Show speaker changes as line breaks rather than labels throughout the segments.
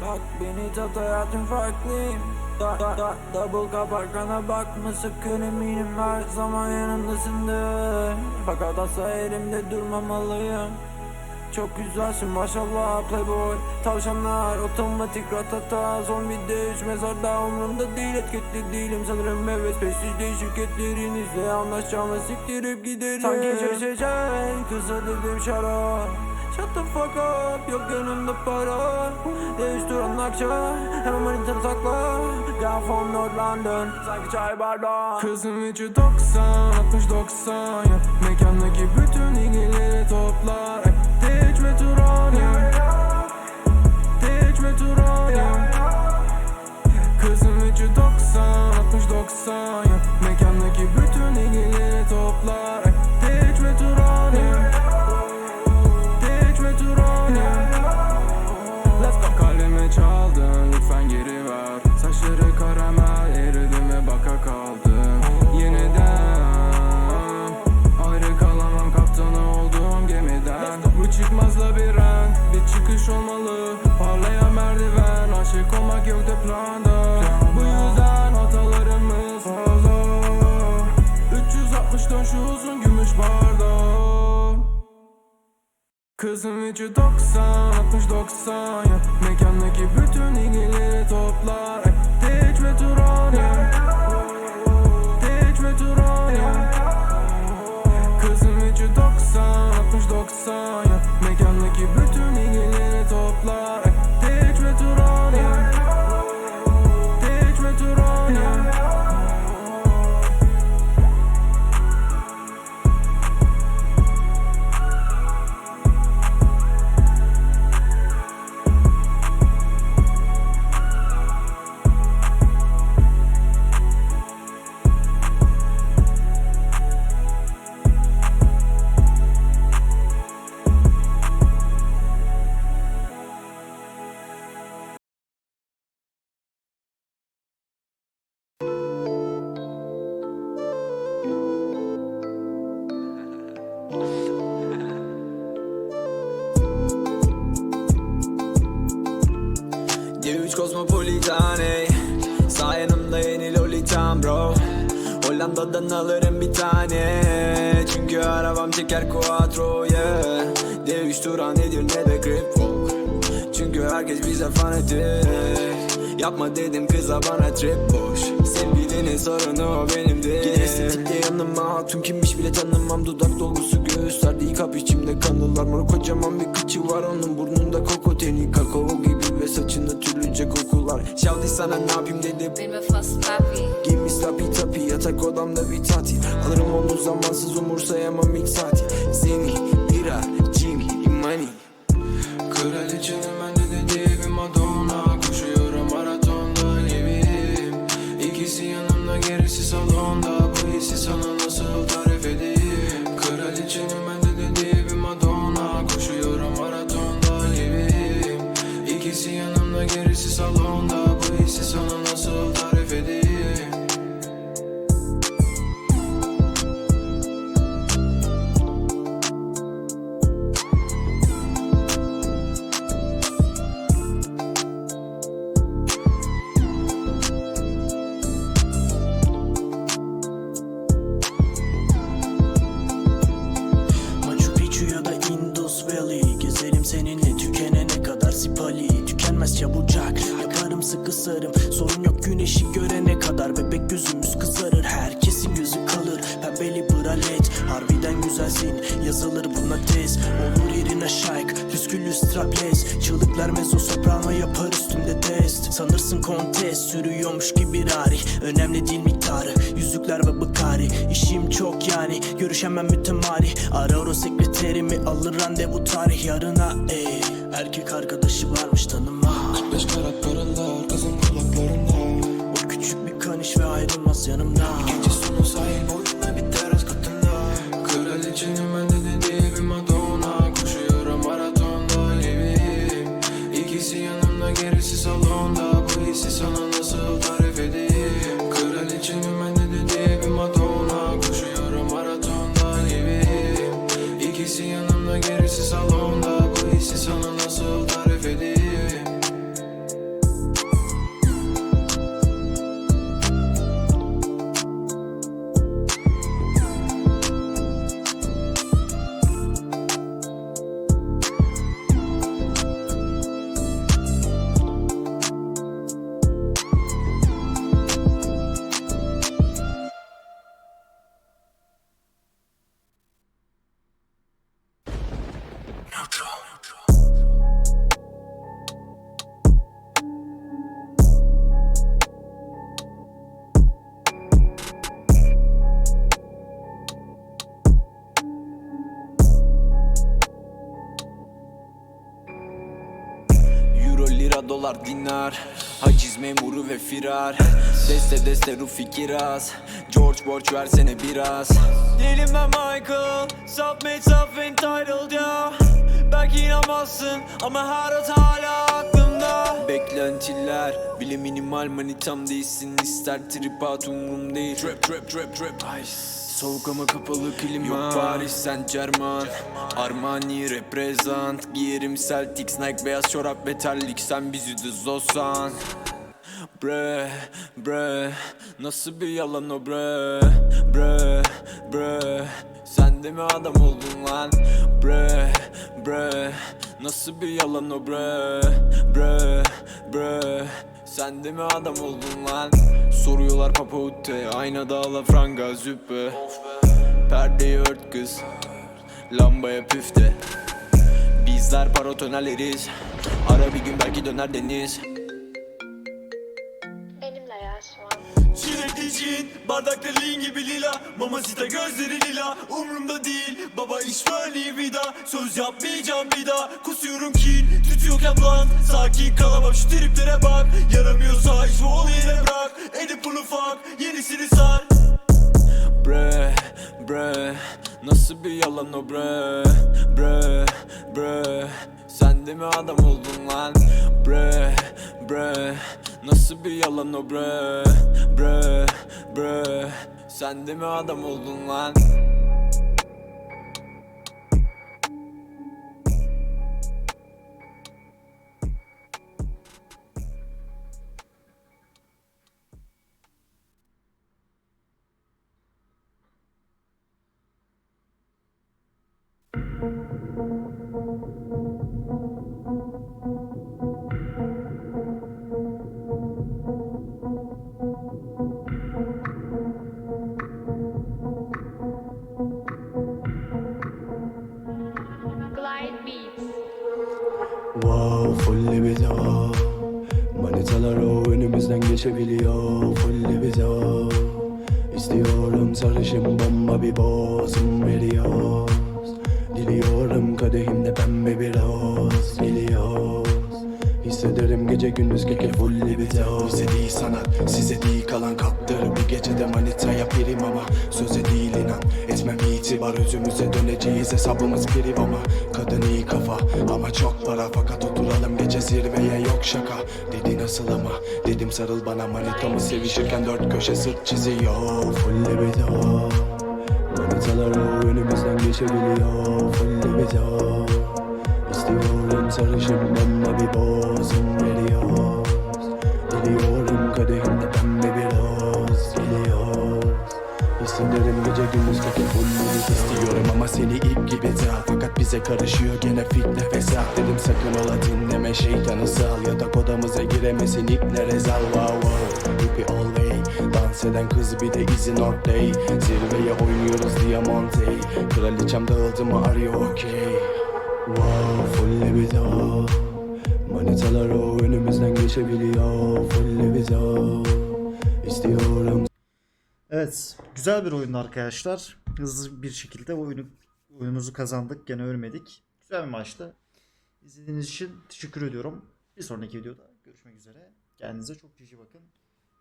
Bak beni tat hayatım farklıyım da, da, da, Double kap arkana bakma sakın eminim her zaman yanındasındır. Fakat asla elimde durmamalıyım. Çok güzelsin maşallah playboy Tavşanlar otomatik ratata. Son bir de üç mezarda umurumda değil. Etkili değilim sanırım evet. Prestij değil şirketlerinizle Anlaşacağım ve siktirip giderim. Sanki şaşacak kısa dedim şarap Shut the fuck up yok yanımda para Değiştiren akça hemen manitanı sakla Down from North London Sanki çay bardağı
Kızım içi 90, 60 90 ya Mekandaki bütün ilgileri toplar Parlayan merdiven aşık olmak yoktu planda Bu yüzden hatalarımız fazla. 360 dön şu uzun gümüş bardağı Kızım içi 90, 60 90 ya Mekandaki bütün ilgileri toplar
D3 Cosmopolitan ey. Sağ yanımda yeni Lolitan bro. Hollanda'dan alırım bir tane. Çünkü arabam çeker quattro yeah D3 Turan nedir ne de grip Çünkü herkes bize fanatik. Yapma dedim kıza bana trip boş. Sevgilinin sorunu o benim değil Gide estetikle yanıma hatun kimmiş bile tanımam. Dudak dolgusu gösterdiği kap içimde kanılar. Mor kocaman bir kıçı var onun burnunda kokoteni Kakao gibi ve saçında türlüce kokular Şavdi sana ne yapayım dedim
mi fast papi
slappy tappy yatak odamda bir tatil. Alırım onu zamansız umursayamam ilk saati
Buna tez Olur yerine şayk. Püsküllü strapless. Çığlıklar mezzo soprano yapar üstümde test. Sanırsın kontes Sürüyormuş gibi rari Önemli değil miktarı Yüzükler ve bıkari İşim çok yani Görüşemem mütemari. Ara o sekreterimi alır randevu tarih yarına ey Erkek arkadaşı varmış tanıma.
Beş karat paralar kızın kulaklarında
O küçük bir kaniş ve ayrılmaz yanımda.
Gece sonu sahil boyunda
Dolar, dinar Haciz memuru ve firar. Deste deste Rufi Kiraz George borç versene biraz. Değilim ben Michael Self-made self-entitled ya. Belki inanmazsın ama her hat hala aklımda. Beklentiler bile minimal manitam değilsin. İster trip at umurum değil. Trap trap trap trap Ice Soğuk ama kapalı klima. Yok Paris Saint Germain Armani reprezent Giyerim Celtics Nike beyaz çorap ve terlik Sen bizi düz olsan Bre bre. Nasıl bir yalan o bre? Bre bre. Sen de mi adam oldun lan? Bre bre. Nasıl bir yalan o bre? Bre bre Sen de mi adam oldun lan? Soruyorlar papa utte Aynada ala franga züppe. Perdeyi ört kız Lambaya püfte. Bizler paratonelleriz Ara bir gün belki döner deniz cin, bardakta lin gibi lila. Mamacita gözleri lila, umrumda değil. Baba iş böyle vida, söz yapmayacağım bir daha. Kusuyorum kin, tutuyorken lan Sakin kalamam. Şu triplere bak. Yaramıyorsa hiç ol yere bırak. Edip bunu fuck, yenisini sar. Bre, bre. Nasıl bir yalan o bre, bre, bre. Sen de mi adam oldun lan? Bre, bre. Nasıl bir yalan o bre, bre, bre Sen de mi adam oldun lan
önümüzden geçebiliyor Full libido İstiyorum sarışın bomba bir bozum veriyoruz. Diliyorum kadehimde pembe bir roz Geliyoruz. Hissederim gece gündüz keke full libido Bize değil sanat size değil kalan kaptır. Bir gecede manitaya pirim ama Söze değil inan. Etmem itibar Özümüze döneceğiz. Hesabımız pirim ama Kadın iyi kafa ama çok para Fakat oturalım gece zirveye. Yok şaka Dedi nasıl ama. Dedim sarıl bana Manitamı sevişirken dört köşe sırt çiziyor. Full libido. Manitalar o önümüzden geçebiliyor. Full libido. İstiyorum sarışın bomba bir bozum veriyoruz karışıyor gene fitne fesat Dedim sakın ola dinleme şeytanı sal. Yatak odamıza giremesin iple rezal wow wow. Hippie all way Dans eden kız bir de izin ortay Zirveye oynuyoruz Diamante. Kraliçem dağıldı mı are you okay. Wow full libido Manitalar o önümüzden geçebiliyor. Full libido İstiyorum.
Evet, güzel bir oyundu arkadaşlar. Hızlı bir şekilde oyunu oyunumuzu kazandık. Gene ölmedik. Güzel bir maçtı. İzlediğiniz için teşekkür ediyorum. Bir sonraki videoda görüşmek üzere. Kendinize çok cici bakın.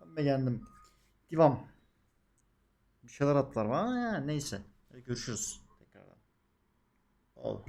Ben beğendim. Devam. Bir şeyler attılar ama ha, neyse. Hadi görüşürüz tekrardan. Ol.